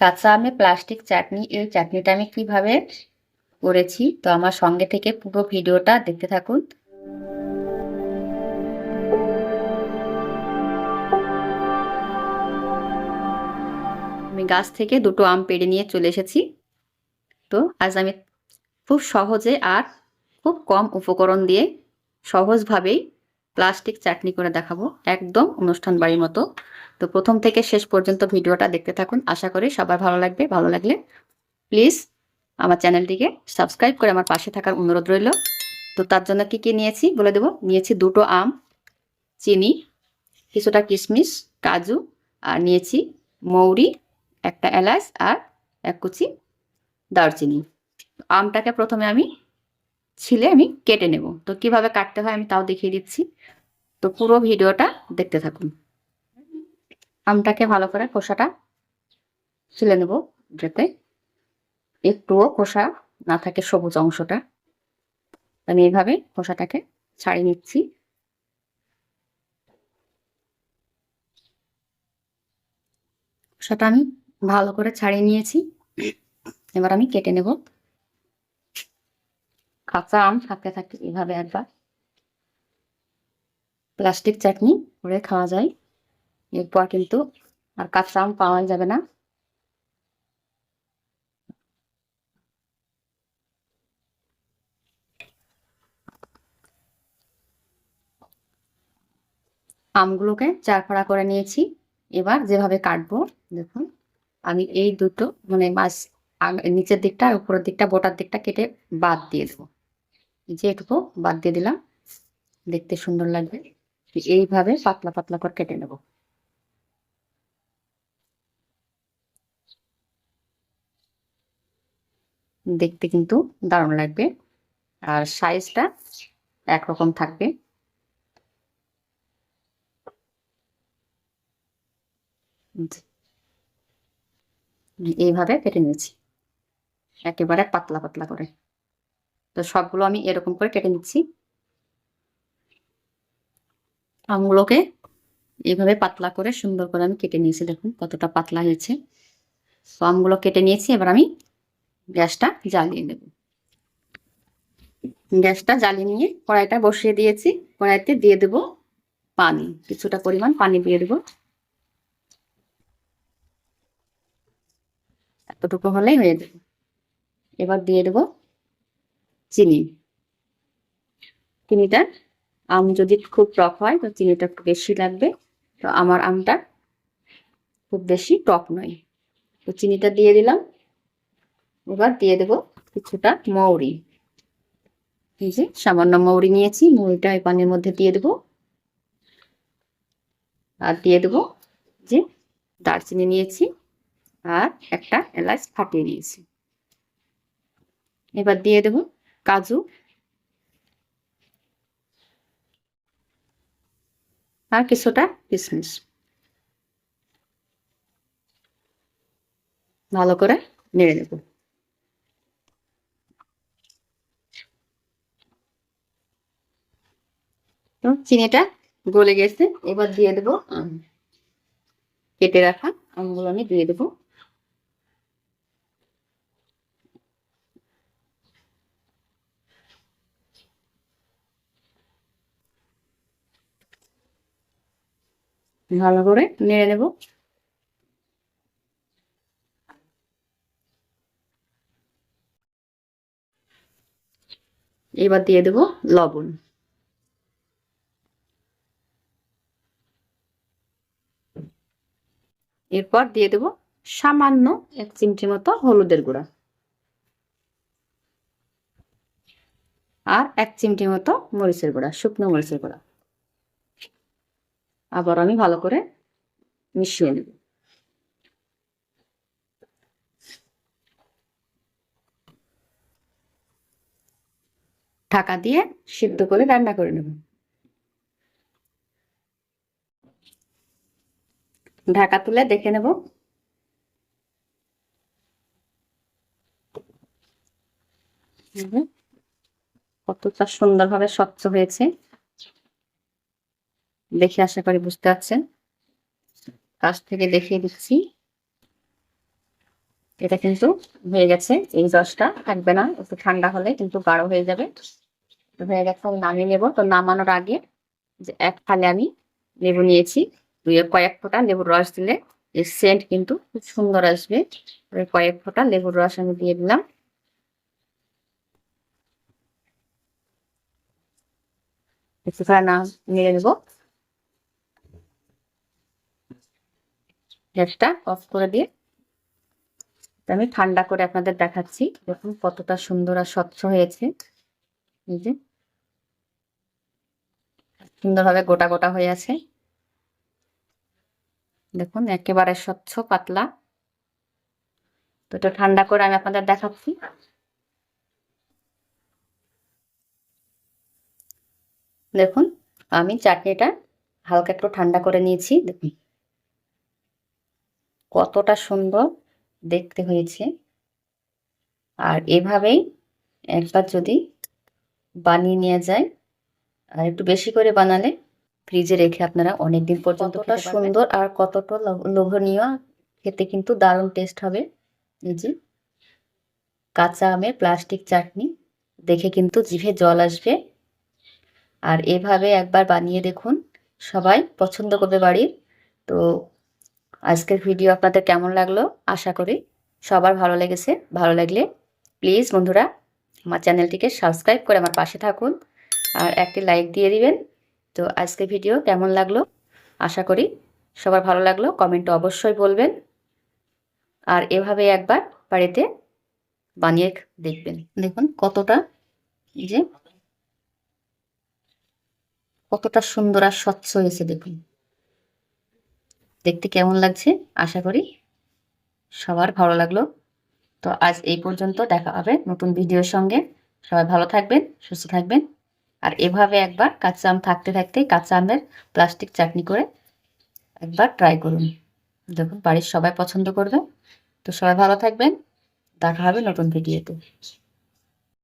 কাঁচা আমে প্লাস্টিক চাটনি, এই চাটনিটা আমি কীভাবে করেছি, তো আমার সঙ্গে থেকে পুরো ভিডিওটা দেখতে থাকুন। আমি গাছ থেকে দুটো আম পেড়ে নিয়ে চলে এসেছি। তো আজ আমি খুব সহজে আর খুব কম উপকরণ দিয়ে সহজভাবেই প্লাস্টিক চাটনি করে দেখাবো একদম অনুষ্ঠান বাড়ির মতো। তো প্রথম থেকে শেষ পর্যন্ত ভিডিওটা দেখতে থাকুন। আশা করি সবার ভালো লাগবে। ভালো লাগলে প্লিজ আমার চ্যানেলটিকে সাবস্ক্রাইব করে আমার পাশে থাকার অনুরোধ রইল। তো তার জন্য কি কি নিয়েছি বলে দেবো? নিয়েছি দুটো আম, চিনি, কিছুটা কিশমিশ, কাজু, আর নিয়েছি মৌরি, একটা এলাচ আর এক কুচি দারচিনি। আমটাকে প্রথমে আমি ছিলে আমি কেটে নেব। তো কীভাবে কাটতে হয় আমি তাও দেখিয়ে দিচ্ছি। তো পুরো ভিডিওটা দেখতে থাকুন। আমটাকে ভালো করে খোসাটা ছিলে নেব যাতে একটুও খোসা না থাকে সবুজ অংশটা। আমি এইভাবে খোসাটাকে ছাড়িয়ে নিচ্ছি। খোসাটা আমি ভালো করে ছাড়িয়ে নিয়েছি। এবার আমি কেটে নেব। কাঁচা আম থাকতে থাকতে এভাবে একবার প্লাস্টিক চাটনি করে খাওয়া যায়। এরপর কিন্তু আর কাঁচা আম পাওয়া যাবে না। আমগুলোকে চার ফাড়া করে নিয়েছি। এবার যেভাবে কাটবো, দেখুন, আমি এই দুটো মানে মাছ নিচের দিকটা উপরের দিকটা, বোটার দিকটা কেটে বাদ দিয়ে দেবো। যে এটুকু বাদ দিয়ে দিলাম। দেখতে সুন্দর লাগবে। এইভাবে পাতলা পাতলা করে কেটে নেব। দেখতে কিন্তু দারুণ লাগবে। আর সাইজটা একরকম থাকবে। এইভাবে কেটে নিয়েছি। একেবারে পাতলা পাতলা করে। তো সবগুলো আমি এরকম করে কেটে নিচ্ছি। আমগুলোকে এইভাবে পাতলা করে সুন্দর করে আমি কেটে নিয়েছি, দেখুন কতটা পাতলা হয়েছে। তো আমগুলো কেটে নিয়েছি, এবার আমি গ্যাসটা জ্বালিয়ে নেব। গ্যাসটা জ্বালিয়ে নিয়ে কড়াইটা বসিয়ে দিয়েছি, কড়াইতে দিয়ে দেব পানি, কিছুটা পরিমাণ পানি দিয়ে দেবো। এতটুকু হলেই হয়ে যাবে। এবার দিয়ে দেব চিনি। চিনিটা আম যদি খুব টক হয়, তো চিনিটা একটু বেশি লাগবে। তো আমার আমটা খুব বেশি টক নয়। তো চিনিটা দিয়ে দিলাম। এবার দিয়ে দেব কিছুটা মৌরি। এই যে সামান্য মৌরি নিয়েছি, মৌরিটা এই পানির মধ্যে দিয়ে দেব। আর দিয়ে দেব যে দারচিনি নিয়েছি আর একটা এলাচ ফাটিয়ে নিয়েছি। এবার দিয়ে দেব কাজু? আর কিছুটা কিশমিশ ভালো করে নেড়ে তো চিনিটা গলে গেছে, এবার দিয়ে দেব কেটে রাখা আমগুলো আমি দিয়ে দেবো। ভালো করে নেড়ে নেব। এবার দিয়ে দেব লবণ। এরপর দিয়ে দেব সামান্য এক চিমটি মতো হলুদের গুঁড়া। আর এক চিমটি মতো মরিচের গুঁড়া, শুকনো মরিচের গুঁড়া। আবার আমি ভালো করে মিশিয়ে নেব। ঢাকা দিয়ে সিদ্ধ করে রান্না করে নেব। ঢাকা তুলে দেখে নেব। কতটা সুন্দরভাবে স্বচ্ছ হয়েছে। দেখে আশা করি বুঝতে পারছেন। কাছ থেকে দেখিয়ে দিচ্ছি। এটা কিন্তু হয়ে গেছে এই রসটা, থাকবে না, একটু ঠান্ডা হলে কিন্তু গাঢ় হয়ে যাবে। হয়ে গেছে, আমি নামিয়ে নেব। তো নামানোর আগে যে এক ফালে আমি লেবু নিয়েছি, দুই কয়েক ফোঁটা লেবুর রস দিলে এর সেন্ট কিন্তু খুব সুন্দর আসবে। কয়েক ফোঁটা লেবুর রস আমি দিয়ে দিলাম। একটুখানি না নেড়ে নেব। গ্যাসটা অফ করে দিয়ে আমি ঠান্ডা করে আপনাদের দেখাচ্ছি। দেখুন কতটা সুন্দর আর স্বচ্ছ হয়েছে। এই যে সুন্দরভাবে গোটা গোটা হয়ে আছে। দেখুন একেবারে স্বচ্ছ, পাতলা। তো এটা ঠান্ডা করে আমি আপনাদের দেখাচ্ছি। দেখুন আমি চাটনিটা হালকা একটু ঠান্ডা করে নিয়েছি। দেখুন কতটা সুন্দর দেখতে হয়েছে। আর এভাবেই একবার যদি বানিয়ে নেওয়া যায় আর একটু বেশি করে বানালে ফ্রিজে রেখে আপনারা অনেক দিন পর্যন্ত কতটা সুন্দর আর কতটা লোভনীয় খেতে কিন্তু দারুণ টেস্ট হবে। এই যে কাঁচা আমের প্লাস্টিক চাটনি দেখে কিন্তু জিভে জল আসবে। আর এভাবে একবার বানিয়ে দেখুন সবাই পছন্দ করবে বাড়ির। তো আজকের ভিডিও আপনাদের কেমন লাগল? আশা করি সবার ভালো লেগেছে। ভালো লাগলে প্লিজ বন্ধুরা আমার চ্যানেলটিকে সাবস্ক্রাইব করে আমার পাশে থাকুন আর একটি লাইক দিয়ে দিবেন। তো আজকের ভিডিও কেমন লাগল? আশা করি সবার ভালো লাগল। কমেন্টে অবশ্যই বলবেন। আর এভাবে একবার বাড়িতে বানিয়ে দেখবেন। দেখুন কতটা যে কতটা সুন্দর আর স্বচ্ছ হয়েছে দেখুন। দেখতে কেমন লাগছে? আশা করি সবার ভালো লাগল। তো আজ এই পর্যন্ত দেখা হবে নতুন ভিডিওর সঙ্গে। সবাই ভালো থাকবেন, সুস্থ থাকবেন। আর এভাবে একবার কাঁচা আম থাকতে থাকতে কাঁচা আমের প্লাস্টিক চাটনি করে একবার ট্রাই করুন। দেখুন, বাড়ির সবাই পছন্দ করবে। তো সবাই ভালো থাকবেন। দেখা হবে নতুন ভিডিওতে।